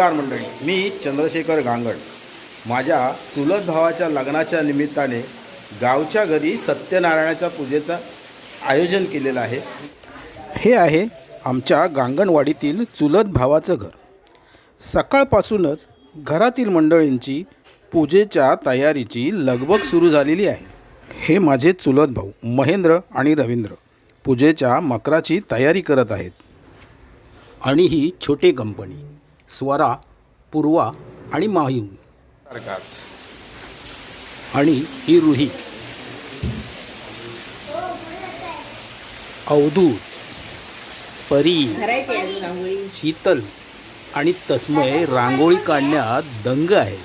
नमस्कार मंडळी. मी चंद्रशेखर गांगड माझ्या चुलत भावाच्या लग्नाच्या निमित्ताने गावच्या घरी सत्यनारायणाच्या पूजेचं आयोजन केलेलं आहे. हे आहे आमच्या गांगणवाडीतील चुलत भावाचं घर. सकाळपासूनच घरातील मंडळींची पूजेच्या तयारीची लगबग सुरू झालेली आहे. हे माझे चुलत भाऊ महेंद्र आणि रवींद्र पूजेच्या मकराची तयारी करत आहेत. आणि ही छोटी कंपनी. स्वरा पूर्वा आणि मायू आणि ही रुही. अवधूत परी शीतल आणि तस्मय रांगोळी काढण्यात दंग आहे.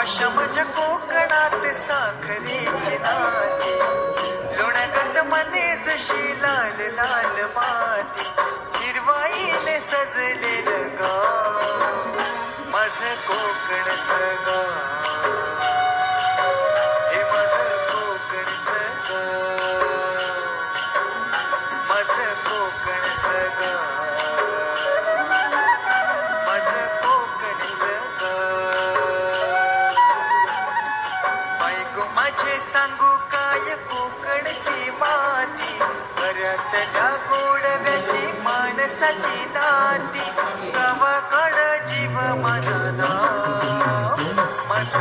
अशमज कोकणात साखरेची नाती लोण्यागत मने जशी लाल लाल माती हिरवाईने सजलेलं गाव माझं कोकणचं गाव.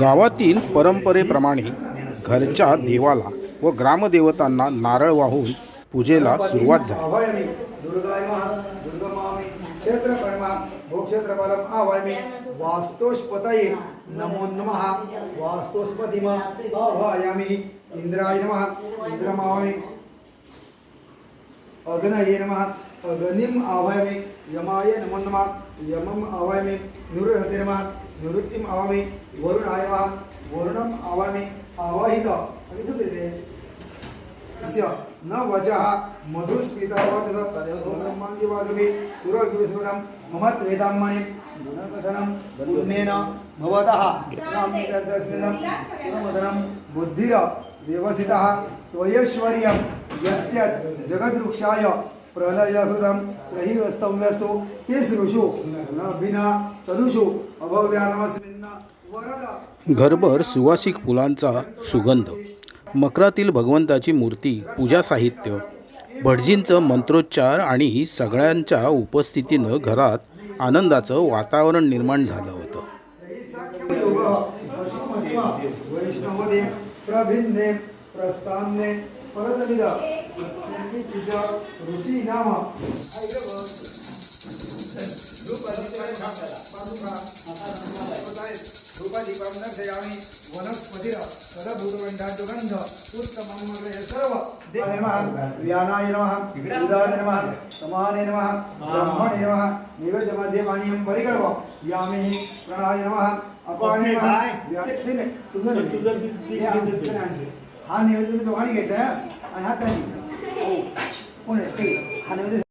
गावातील परंपरेप्रमाणे घरच्या देवाला व ग्रामदेवतांना नारळ वाहून पूजेला सुरुवात झाली. आवायमी दुर्गाय महा दुर्गमामि क्षेत्र परमा वास्तोष्पतये नमो नमः वास्तोष्पतिम आवायामि इंद्राय नमः इंद्रमावामि अग्नये नमः अग्निम आवायामि यमाय नमो नमः यमम आवायामि निवृहते नमः निवृत्तिम आवामि वरुणाय नमः वरुणम आवामि आवाहित. न वचः मधुस्मिता वचः तदेव ब्रह्माङ्गिवागमे सुरोर्गिविस्मृतं ममत् वेदाम्मणि गुणकथनं पुण्येन भवतः. गुणमदनं बुद्धिर व्यवसितः त्वयैश्वर्यं यत्यत् जगद्वृक्षाय प्रलयहृदं त्रयी वस्तव्यस्तु तिसृषु न विना तदुषु अभव्यानमस्मिन् वरद घरभर सुवासिक फुलांचा सुगंध मकरातील भगवंताची मूर्ती पूजा साहित्य भटजींचं मंत्रोच्चार आणि सगळ्यांच्या उपस्थितीनं घरात आनंदाचं वातावरण निर्माण झालं होतं. रुची व्यानाय नमः. उदाय नमः. समाने नमः. ब्रह्मणे नमः. नैवेद्यमध्ये पानीयं परिकर्व यामे प्रणाय नमः. अपाने नमः. व्या- तुझं नाही. हे नैवेद्य तुम्ही दोघांनी घ्यायचा आणि हा त्यांनी कोण. हा नैवेद्य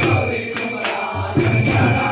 到底怎么了天亮了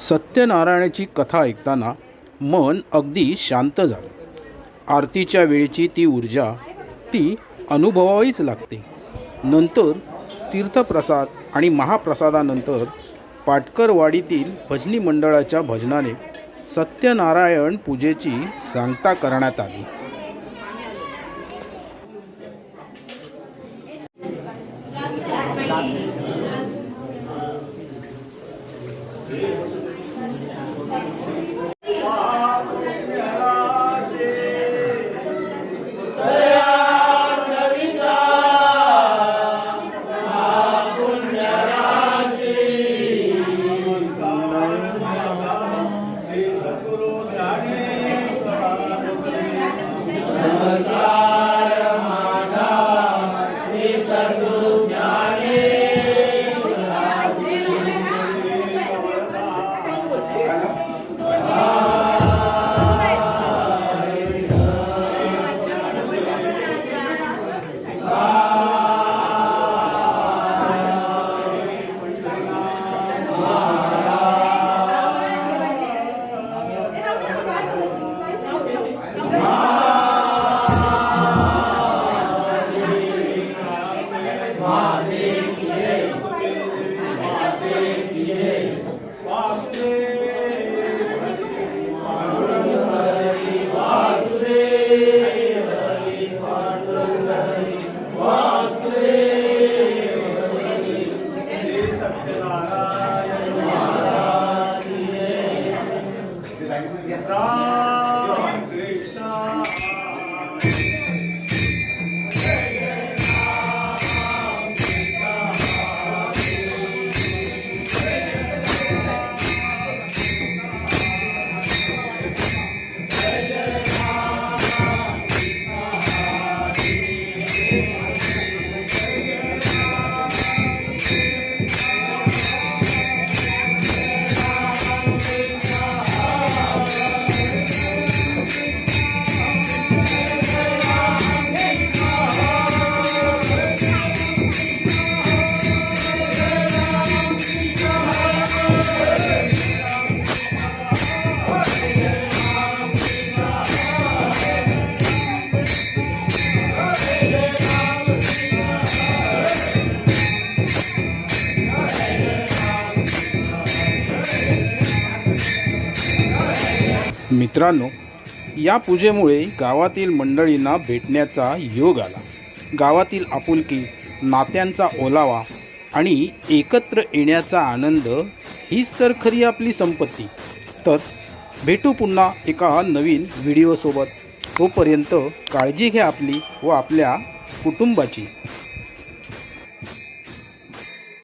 सत्यनारायणाची कथा ऐकताना मन अगदी शांत झालं. आरतीच्या वेळची ती ऊर्जा ती अनुभवावीच लागते. नंतर तीर्थप्रसाद आणि महाप्रसादानंतर पाटकरवाडीतील भजनी मंडळाच्या भजनाने सत्यनारायण पूजेची सांगता करण्यात आली. Alcalá मित्रांनो या पूजेमुळे गावातील मंडळींना भेटण्याचा योग आला. गावातील आपुलकी नात्यांचा ओलावा आणि एकत्र येण्याचा आनंद हीच तर खरी आपली संपत्ती. तर भेटू पुन्हा एका नवीन व्हिडिओसोबत. तोपर्यंत काळजी घ्या आपली व आपल्या कुटुंबाची.